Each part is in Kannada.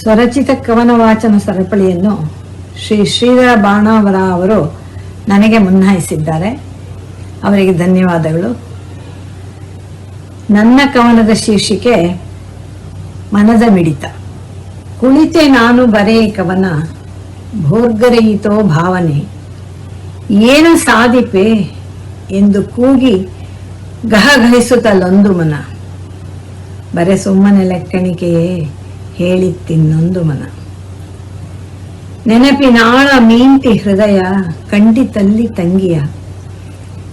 ಸ್ವರಚಿತ ಕವನ ವಾಚನ ಸರಪಳಿಯನ್ನು ಶ್ರೀ ಶ್ರೀಧರ ಬಾಣಾವರ ಅವರು ನನಗೆ ಮುನ್ನಾಯಿಸಿದ್ದಾರೆ ಅವರಿಗೆ ಧನ್ಯವಾದಗಳು. ನನ್ನ ಕವನದ ಶೀರ್ಷಿಕೆ ಮನದ ಮಿಡಿತ. ಕುಳಿತೆ ನಾನು ಬರೆಯ ಕವನ ಭೋರ್ಗರೆಯಿತೋ ಭಾವನೆ. ಏನು ಸಾಧಿಪೆ ಎಂದು ಕೂಗಿ ಗಹಗಹಿಸುತ್ತಲೊಂದು ಮನ ಬರೆ ಸುಮ್ಮನೆ ಲೆಕ್ಕಣಿಕೆಯೇ ಹೇಳಿತ್ತಿನ್ನೊಂದು ಮನ. ನೆನಪಿನಾಳ ಮೀಂತಿ ಹೃದಯ ಕಂಡಿತಲ್ಲಿ ತಂಗಿಯ.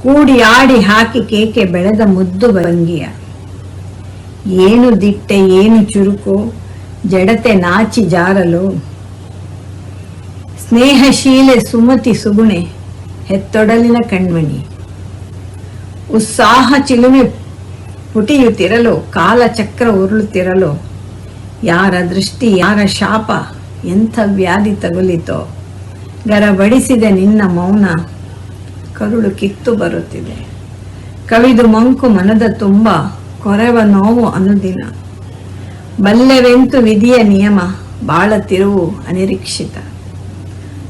ಕೂಡಿ ಆಡಿ ಹಾಕಿ ಕೇಕೆ ಬೆಳೆದ ಮುದ್ದು ಭಂಗಿಯ ಏನು ದಿಟ್ಟೆ, ಏನು ಚುರುಕು, ಜಡತೆ ನಾಚಿ ಜಾರಲು. ಸ್ನೇಹಶೀಲೆ ಸುಮತಿ ಸುಗುಣೆ, ಹೆತ್ತೊಡಲಿನ ಕಣ್ಮಣಿ. ಉತ್ಸಾಹ ಚಿಲುಮೆ ಪುಟಿಯುತ್ತಿರಲು, ಕಾಲಚಕ್ರ ಉರುಳುತ್ತಿರಲು. ಯಾರ ದೃಷ್ಟಿ, ಯಾರ ಶಾಪ, ಎಂಥ ವ್ಯಾಧಿ ತಗುಲಿತೋ, ಗರಬಡಿಸಿದೆ ನಿನ್ನ ಮೌನ, ಕರುಳು ಕಿತ್ತು ಬರುತ್ತಿದೆ. ಕವಿದು ಮಂಕು ಮನದ ತುಂಬ, ಕೊರೆವ ನೋವು ಅನುದಿನ. ಬಲ್ಲೆವೆಂತು ವಿಧಿಯ ನಿಯಮ, ಬಾಳ ತಿರುವು ಅನಿರೀಕ್ಷಿತ.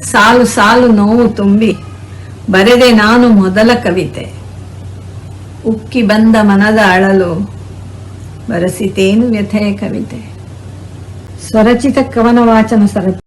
ಸಾಲು ಸಾಲು ನೋವು ತುಂಬಿ, ಬರೆದೆ ನಾನು ಮೊದಲ ಕವಿತೆ. ಉಕ್ಕಿ ಬಂದ ಮನದ ಅಳಲು, ಬರಸಿತೇನು ವ್ಯಥೆಯ ಕವಿತೆ. ಸ್ವರಚಿತ ಕವನ ವಾಚನ ಸರ